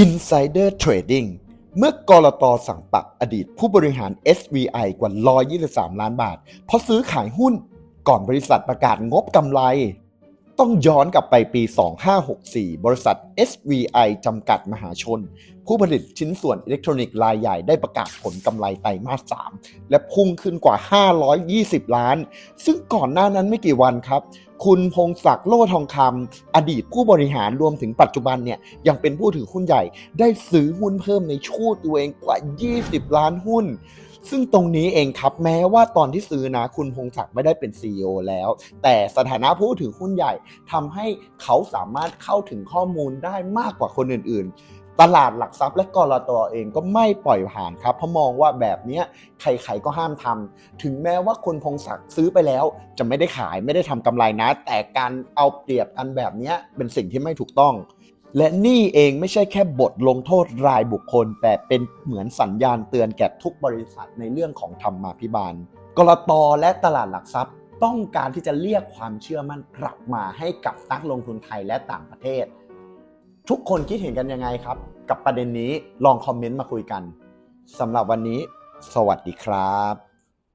Insider Trading เมื่อกรตสั่งปรับอดีตผู้บริหาร SVI กว่า 123 ล้านบาท เพราะซื้อขายหุ้นก่อนบริษัทประกาศงบกำไร ต้องย้อนกลับไปปี 2564 บริษัท SVI จำกัดมหาชน ผู้ผลิตชิ้นส่วนอิเล็กทรอนิกส์รายใหญ่ได้ประกาศผลกำไรไตรมาส 3 และพุ่งขึ้นกว่า 520 ล้าน ซึ่งก่อนหน้านั้นไม่กี่วันครับ คุณพงศักดิ์โลทองคำอดีตผู้บริหารรวมถึงปัจจุบันเนี่ยยังเป็นผู้ถือหุ้นใหญ่ ได้ซื้อหุ้นเพิ่มในชูดตัวเองกว่า 20 ล้านหุ้น ซึ่งตรงนี้เองครับแม้ว่าตอนที่ซื้อนะคุณพงศักดิ์ไม่ได้เป็น CEO แล้ว แต่สถานะผู้ถือหุ้นใหญ่ทำให้เขาสามารถเข้าถึงข้อมูลได้มากกว่าคนอื่นๆตลาดหลักทรัพย์และกรตอเองก็ไม่ปล่อยผ่านครับเพราะมองว่าแบบนี้ใครๆก็ห้ามทำถึงแม้ว่าคุณพงศักดิ์ซื้อไปแล้ว จะไม่ได้ขายไม่ได้ทำกำไรนะ แต่การเอาเปรียบกันแบบนี้เป็นสิ่งที่ไม่ถูกต้อง และนี่เองไม่ใช่แค่บทลงโทษรายบุคคล แต่เป็นเหมือนสัญญาณเตือนแก่ทุกบริษัทในเรื่องของธรรมาภิบาล กรตและตลาดหลักทรัพย์ต้องการที่จะเรียกความเชื่อมั่นกลับมาให้กับนักลงทุนไทยและต่างประเทศ ทุกคนคิดเห็นกันยังไงครับ กับประเด็นนี้ลองคอมเมนต์มาคุยกันสำหรับวันนี้ สวัสดีครับ